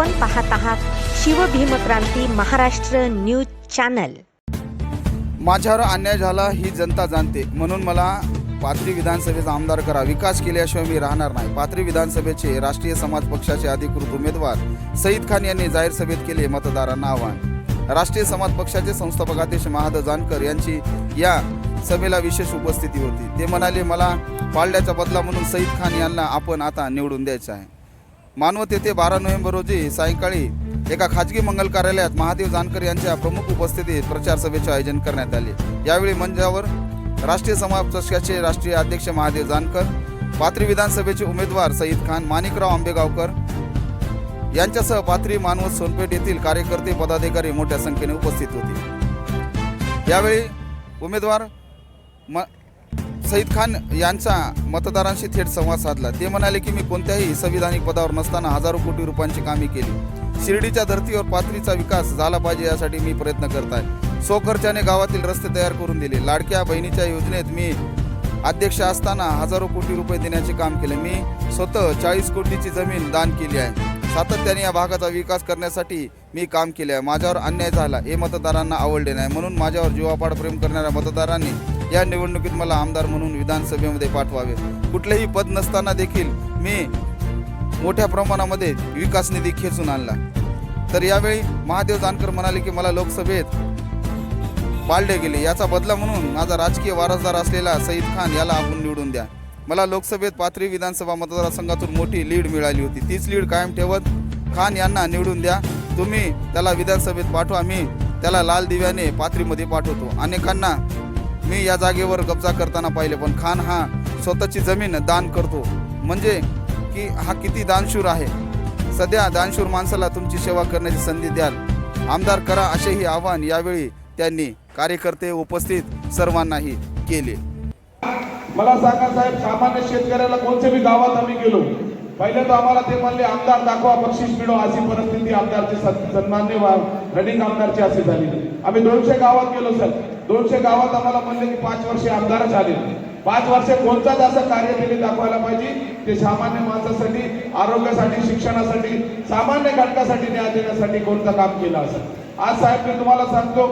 आपण पाहत आहात शिवभीमक्रांती महाराष्ट्र न्यूज चॅनल. माझ्यावर अन्याय झाला ही जनता जाणते. म्हणून मला पाथरी विधानसभेचा आमदार करा. विकास केल्याशिवाय मी राहणार नाही. पाथरी विधानसभेचे राष्ट्रीय समाज पक्षाचे अधिकृत उमेदवार सईद खान यांनी जाहीर सभेत केले मतदारांना आवाहन. राष्ट्रीय समाज पक्षाचे संस्थापक अध्यक्ष महादेव जानकर यांची या सभेला विशेष उपस्थिती होती. ते म्हणाले मला पाळल्याचा बदला म्हणून सईद खान यांना आपण आता निवडून द्यायचं आहे. मानवत येथे बारा नोव्हेंबर रोजी सायंकाळी एका खाजगी मंगल कार्यालयात महादेव जानकर यांच्या प्रमुख उपस्थितीत प्रचार सभेचे आयोजन करण्यात आले. यावेळी मंचावर राष्ट्रीय समाज पक्षाचे राष्ट्रीय अध्यक्ष महादेव जानकर पाथरी विधानसभेचे उमेदवार सईद खान माणिकराव आंबेगावकर यांच्यासह पाथरी मानवत सोनपेठ येथील कार्यकर्ते पदाधिकारी मोठ्या संख्येने उपस्थित होते. यावेळी उमेदवार म सईद खान यांचा मतदारांशी थेट संवाद साधला. ते म्हणाले की मी कोणत्याही संविधानिक पदावर नसताना हजारो कोटी रुपयांची कामे केली. शिर्डीच्या धर्तीवर पाथरीचा विकास झाला पाहिजे यासाठी मी प्रयत्न करत आहे. स्वखर्चाने गावातील रस्ते तयार करून दिले. लाडक्या बहिणीच्या योजनेत मी अध्यक्ष असताना हजारो कोटी रुपये देण्याचे काम केले. मी स्वतः चाळीस कोटीची जमीन दान केली आहे. सातत्याने या भागाचा विकास करण्यासाठी मी काम केले आहे. माझ्यावर अन्याय झाला. हे मतदारांना आवडले नाही. म्हणून माझ्यावर जीवापाड प्रेम करणाऱ्या मतदारांनी या निवडणुकीत मला आमदार म्हणून विधानसभेमध्ये पाठवावे. कुठलेही पद नसताना देखील मी मोठ्या प्रमाणामध्ये विकास निधी खेचून आणला. तर यावेळी महादेव जानकर म्हणाले की मला लोकसभेत पाळले गेले. याचा बदला म्हणून माझा राजकीय वारसदार असलेला सईद खान याला आपण निवडून द्या. मला लोकसभेत पाथरी विधानसभा मतदारसंघातून मोठी लीड मिळाली होती. तीच लीड कायम ठेवत खान यांना निवडून द्या. तुम्ही त्याला विधानसभेत पाठवा. मी त्याला लाल दिव्याने पाथरीमध्ये पाठवतो. अनेकांना मी या जागेवर कब्जा करताना पाहिले पण खान हा स्वतःची जमीन दान करतो. म्हणजे की हा किती दानशूर आहे? सध्या दानशूर माणसाला तुमची सेवा करण्याची संधी द्याल. आमदार करा असेही आवाहन यावेळी त्यांनी कार्यकर्ते उपस्थित सर्वांनाही केले. मला सांगा साहेब सामान्य शेतकऱ्याला कोणत्या बी गावात आम्ही गेलो पहिले तर आम्हाला ते म्हणले आमदार दाखवा बक्षीस मिळो अशी परिस्थिती आमदारची सन्मान्य वा- रनिंग आमदारची अशी झाली. आम्ही दोनशे गावात गेलो सर. दोनशे गावात आम्हाला म्हणले की पाच वर्षे आमदार झाले. पाच वर्ष कोणताच असं कार्य त्यांनी दाखवायला पाहिजे? ते सामान्य माणसासाठी आरोग्यासाठी शिक्षणासाठी सामान्य घटकासाठी न्याय देण्यासाठी कोणतं काम केलं असं आज साहेब मी तुम्हाला सांगतो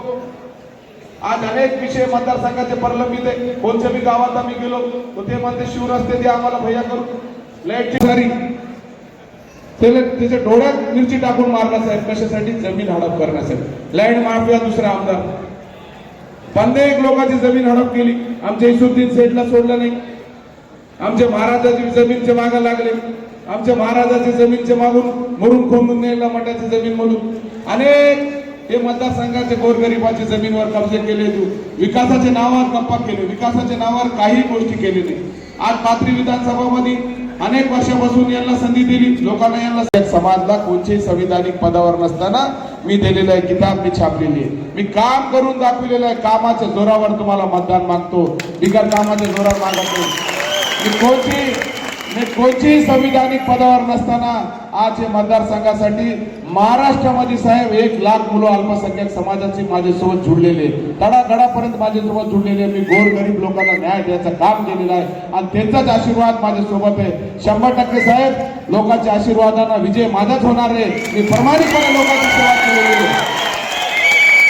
आज अनेक विषय मतदारसंघाचे प्रलंबित आहे. कोणत्या बी गावात आम्ही गेलो ते म्हणते शिवरस्ते ते आम्हाला भैया करू लाईटची सारी त्याच्या डोळ्यात मिरची टाकून मारला साहेब कशासाठी? जमीन हडप करण्यासाठी. लँड माफिया दुसरा आमदार. अनेक लोकांची जमीन हडप केली. आमच्या इसुद्दीन सेठला सोडलं नाही. आमच्या महाराजाची जमीनचे मागा लागले. आमच्या महाराजाची जमीनचे मागून मरून खोंदून नेला मठाची जमीन म्हणून. अनेक हे मतदारसंघाचे गोरगरिबाची जमीनवर कब्जे केले तू. विकासाच्या नावावर गप्पा केले. विकासाच्या नावावर काही गोष्टी केले नाही. आज पात्री विधानसभामध्ये अनेक वर्षापासून यांना संधी दिली. लोकांना यांना समाजला कोणत्याही संविधानिक पदावर नसताना मी दिलेलं आहे किताब मी छापलेली आहे. मी काम करून दाखवलेलं आहे. कामाच्या जोरावर तुम्हाला मतदान मागतो. बिगर कामाच्या जोरावर मागतो मी कोणती हे कोणतीही संविधानिक पदावर नसताना आज हे मतदारसंघासाठी महाराष्ट्रामध्ये साहेब एक लाख मुलं अल्पसंख्याक समाजाचे माझ्यासोबत जुडलेले तडागडापर्यंत माझ्यासोबत जुडलेले मी गोरगरीब लोकांना न्याय द्यायचं काम केलेलं आहे आणि त्यांचाच आशीर्वाद माझ्यासोबत आहे. शंभर टक्के साहेब लोकांच्या आशीर्वादांना विजय माझाच होणार आहे. मी प्रामाणिकपणे लोकांची सेवा केलेली आहे.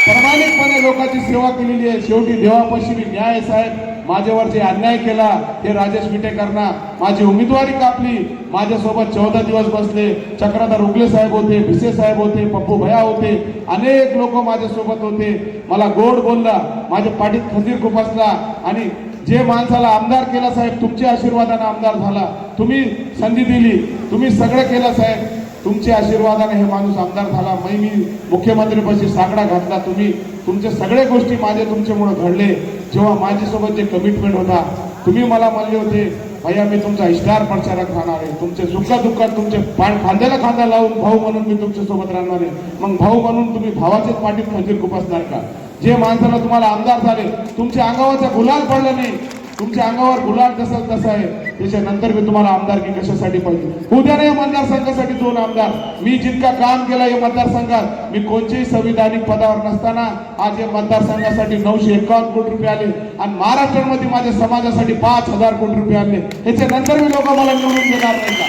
प्रामाणिकपणे लोकांची सेवा केलेली आहे. शेवटी देवापाशी मी न्याय साहेब. माझ्यावर जे अन्याय केला हे राजेश विटेकरना माझी उमेदवारी कापली. माझ्यासोबत चौदा दिवस बसले. चक्रधर उगले साहेब होते भिसे साहेब होते पप्पू भया होते. अनेक लोक माझ्यासोबत होते. मला गोड बोलला. माझ्या पाठीत खजीर खुपसला आणि जे माणसाला आमदार केला साहेब तुमच्या आशीर्वादाने आमदार झाला. तुम्ही संधी दिली. तुम्ही सगळं केलं साहेब. तुमच्या आशीर्वादाने हे माणूस आमदार झाला. मै मी मुख्यमंत्रीपाशी साकडा घातला. तुम्ही तुमचे सगळे गोष्टी माझे तुमच्यामुळे घडले. जेव्हा माझ्यासोबत जे कमिटमेंट होता तुम्ही मला म्हणले होते भैया मी तुमचा इष्टार प्रचारक राहणार आहे. तुमचे सुखा दुःखात तुमचे खांद्याला खांदा लावून भाऊ म्हणून मी तुमच्यासोबत राहणार आहे. मग भाऊ म्हणून तुम्ही भावाच्याच पाठीत खंजीर खुपसणार का? जे माणसाला तुम्हाला आमदार झाले तुमच्या अंगावरचा गुलाल पडला नाही. तुमच्या अंगावर गुलाल कसं कसं आहे. त्याच्यानंतर मी तुम्हाला आमदारकी कशासाठी पाहिजे? उद्या नाही या मतदारसंघासाठी दोन आमदार. मी जितका काम केलं या मतदारसंघात मी कोणत्याही संविधानिक पदावर नसताना आज या मतदारसंघासाठी नऊशे एकावन्न कोटी रुपये आले. आणि महाराष्ट्रामध्ये माझ्या समाजासाठी पाच हजार कोटी रुपये आले. ह्याच्यानंतर मी लोक मला निवडून देणार नाही का?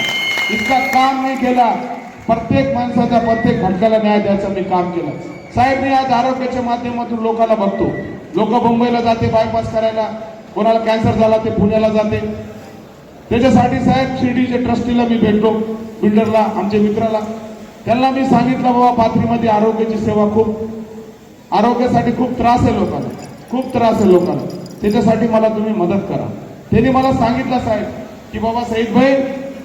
इतका काम नाही केला. प्रत्येक माणसाच्या प्रत्येक घटकाला न्याय द्यायचं मी काम केलं. साहेब मी आज आरोग्याच्या माध्यमातून लोकांना बघतो. लोक मुंबईला जाते बायपास करायला. कोणाला कॅन्सर झाला ते पुण्याला जाते. त्याच्यासाठी साहेब शिर्डीच्या ट्रस्टीला मी भेटलो बिल्डरला आमच्या मित्राला. त्यांना मी सांगितलं बाबा पाथरीमध्ये आरोग्याची सेवा खूप आरोग्यासाठी खूप त्रास आहे लोकांना खूप त्रास आहे लोकांना. त्याच्यासाठी मला तुम्ही मदत करा. त्यांनी मला सांगितलं साहेब की बाबा साहेब भाई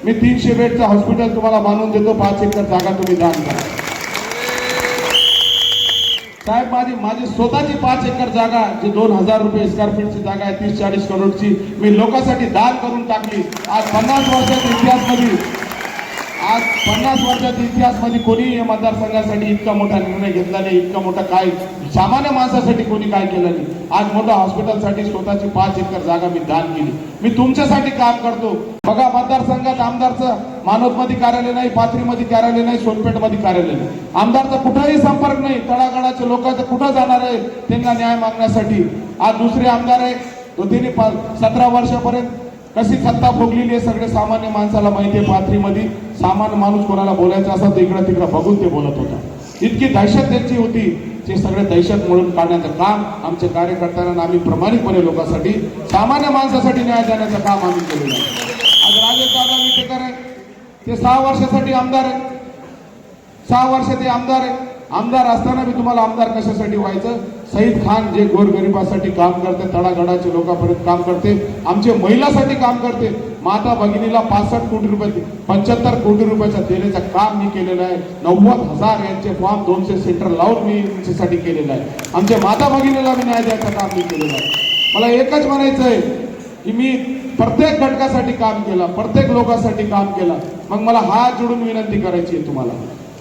मी तीनशे बेडचं हॉस्पिटल तुम्हाला बांधून देतो पाच एकर जागा तुम्ही दान करा. साहेब माझी माझी स्वतःची पाच एकर जागा जी दोन हजार रुपये स्क्वेअर फीटची जागा आहे तीस चाळीस करोडची मी लोकांसाठी दान करून टाकली. आज पन्नास वर्षाच्या इतिहासमध्ये आज पन्नास वर्षाच्या इतिहासमध्ये कोणी या मतदारसंघासाठी इतका मोठा निर्णय घेतला नाही इतका मोठा काय सामान्य माणसासाठी कोणी काय केलं नाही. आज मोठा हॉस्पिटलसाठी स्वतःची पाच एकर जागा मी दान केली. मी तुमच्यासाठी काम करतो. बघा मतदारसंघात आमदारचं मानवतमध्ये कार्यालय नाही पाथरीमध्ये कार्यालय नाही सोनपेठमध्ये कार्यालय नाही. आमदारचा कुठलाही संपर्क नाही तळागाळाचे लोक कुठं जाणार आहे त्यांना न्याय मागण्यासाठी. आज दुसरे आमदार आहे तो तिने सतरा वर्षापर्यंत कशी सत्ता भोगलेली आहे सगळे सामान्य माणसाला माहिती आहे पाथरीमध्ये. सामान्य माणूस कोणाला बोलायचं असं तर इकडं तिकडं बघून ते बोलत होता. इतकी दहशत त्यांची होती. ते सगळे दहशत म्हणून काढण्याचं काम आमच्या कार्यकर्त्यांना आम्ही प्रामाणिकपणे लोकांसाठी सामान्य माणसासाठी न्याय देण्याचं काम आम्ही केलेलं आहे. आज राजेश दादा विटेकर आहे ते सहा वर्षासाठी आमदार आहे सहा वर्ष ते आमदार आहे आमदार असताना मी तुम्हाला आमदार कशासाठी व्हायचं? सईद खान जे गोरगरिबासाठी काम करते तळागडाच्या लोकांपर्यंत काम करते आमचे महिलासाठी काम करते. माता भगिनीला पासष्ट कोटी रुपये पंच्याहत्तर कोटी रुपयाच्या देण्याचं काम मी केलेलं आहे. नव्वद हजार यांचे फॉर्म दोनशे सेंटर लावून मी यांच्यासाठी केलेलं आहे. आमच्या माता भगिनीला मी न्याय द्यायचं काम मी केलेलं आहे. मला एकच म्हणायचं आहे की मी प्रत्येक घटकासाठी काम केलं प्रत्येक लोकांसाठी काम केलं. मग मला हात जोडून विनंती करायची आहे तुम्हाला.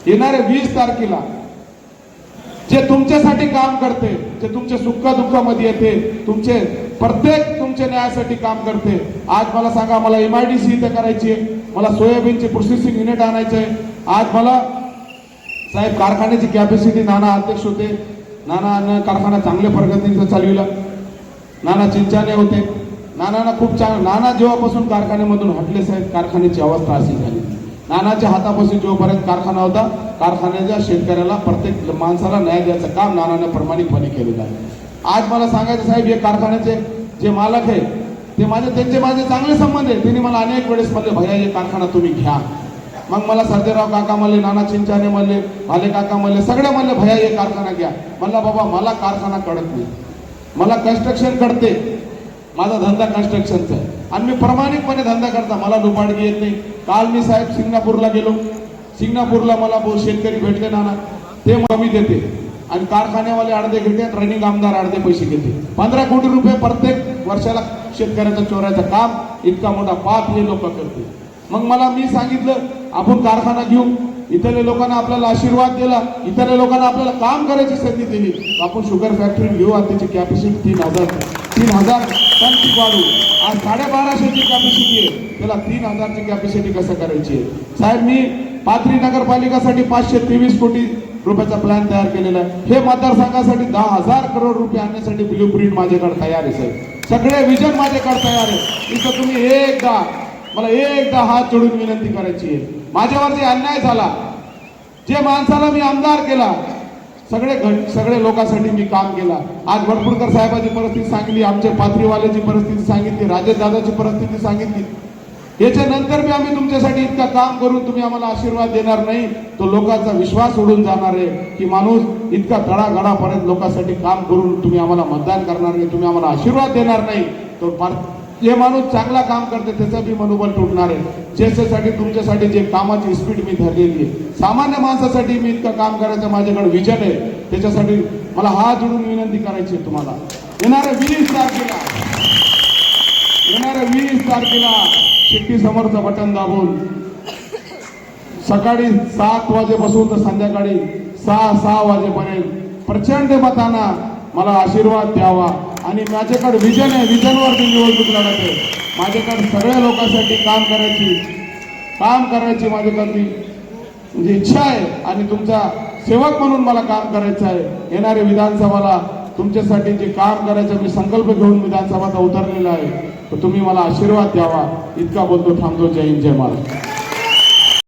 येणाऱ्या वीस तारखेला जे तुमच्यासाठी काम करते जे तुमच्या सुख दुःखामध्ये येते तुमचे प्रत्येक तुमच्या न्यायासाठी काम करते. आज मला सांगा मला एम आय डी सी इथे करायची आहे मला सोयाबीनचे प्रोसेसिंग युनिट आणायचं आहे. आज मला साहेब कारखान्याची कॅपॅसिटी नाना अध्यक्ष होते. नाना कारखाना चांगल्या प्रगतीचं चालविला. नाना चिंचाने होते. नानांना खूप चांगलं नाना जेव्हापासून कारखान्यामधून हटले साहेब कारखान्याची अवस्था अशी झाली. नानाच्या हातापासून जोपर्यंत कारखाना होता कारखान्याच्या शेतकऱ्याला प्रत्येक माणसाला न्याय द्यायचं काम नानाने प्रामाणिकपणे केलेलं आहे. आज मला सांगायचं साहेब हे कारखान्याचे जे मालक आहे ते माझे त्यांचे माझे चांगले संबंध आहे त्यांनी मला अनेक वेळेस म्हणले भैया हे कारखाना तुम्ही घ्या. मग मला सर्जेराव काका म्हणले नाना चिंचाने म्हणले भाले काका म्हणले सगळे म्हणले भैया हे कारखाना घ्या. म्हणला बाबा मला कारखाना कळत नाही. मला कन्स्ट्रक्शन कळते. माझा धंदा कन्स्ट्रक्शनचा आहे. आणि मी प्रामाणिकपणे धंदा करता मला दुपाडगी येत नाही. काल मी साहेब सिंगणापूरला गेलो. सिंगणापूरला मला बहु शेतकरी भेटले नाना. ते कमी देते. आणि कारखान्यावाले अर्धे घेते रनिंग आमदार अर्धे पैसे घेते. पंधरा कोटी रुपये प्रत्येक वर्षाला शेतकऱ्याचं चोरायचं काम इतका मोठा पाप हे लोक करते. मग मला मी सांगितलं आपण कारखाना घेऊ. इथल्या लोकांना आपल्याला आशीर्वाद दिला. इथल्या लोकांना आपल्याला काम करायची संधी दिली. आपण शुगर फॅक्टरी घेऊ आणि त्याची कॅपॅसिटी तीन हजार तीन हजार टनची वाढू आज साडेबाराशेची कॅपॅसिटी आहे. त्याला तीन हजारची कॅपॅसिटी कसं करायची आहे? साहेब मी पाथरी नगरपालिकासाठी पाचशे तेवीस कोटी रुपयाचा प्लॅन तयार केलेला आहे. हे मतदारसंघासाठी दहा हजार करोड रुपये आणण्यासाठी ब्ल्यू प्रिंट माझ्याकडे तयार आहे साहेब. सगळे विजन माझ्याकडे तयार आहे. इथं तुम्ही एकदा मला एकदा हात जोडून विनंती करायची आहे. माझ्यावर जे अन्याय झाला. जे माणसाला मी आमदार केला सगळे घट सगळे लोकांसाठी मी काम केला. आज भरपूरकर साहेबाची परिस्थिती सांगितली आमच्या पाथरीवाल्याची परिस्थिती सांगितली राजेश दादाची परिस्थिती सांगितली. याच्यानंतर मी आम्ही तुमच्यासाठी इतका काम करून तुम्ही आम्हाला आशीर्वाद देणार नाही. तो लोकांचा विश्वास उडून जाणार आहे की माणूस इतका तळागडापर्यंत लोकांसाठी काम करून तुम्ही आम्हाला मतदान करणार नाही तुम्ही आम्हाला आशीर्वाद देणार नाही. तो फार- जे माणूस चांगला काम करते त्याचं बी मनोबल तुटणार आहे. ज्याच्यासाठी तुमच्यासाठी जे कामाची स्पीड मी धरलेली आहे. सामान्य माणसासाठी मी इतकं काम करायचं माझ्याकडे विजन आहे. त्याच्यासाठी मला हात जोडून विनंती करायची आहे तुम्हाला. येणाऱ्या वीस तारखेला येणाऱ्या वीस तारखेला शिट्टी समोरचं बटन दाबून सकाळी सात वाजेपासून तर संध्याकाळी सहा सहा वाजेपर्यंत प्रचंड मताना मला आशीर्वाद द्यावा. आणि माझ्याकडे विजन आहे विजनवर मी निवडणूक लढत आहे माझ्याकडे सगळ्या लोकांसाठी काम करायची काम करायची माझ्याकडली म्हणजे इच्छा आहे आणि तुमचा सेवक म्हणून मला काम करायचं आहे. येणाऱ्या विधानसभाला तुमच्यासाठी जे काम करायचं मी संकल्प घेऊन विधानसभाचा उतरलेला आहे. तर तुम्ही मला आशीर्वाद द्यावा. इतका बोलतो थांबतो. जय हिंद जय महाराष्ट्र.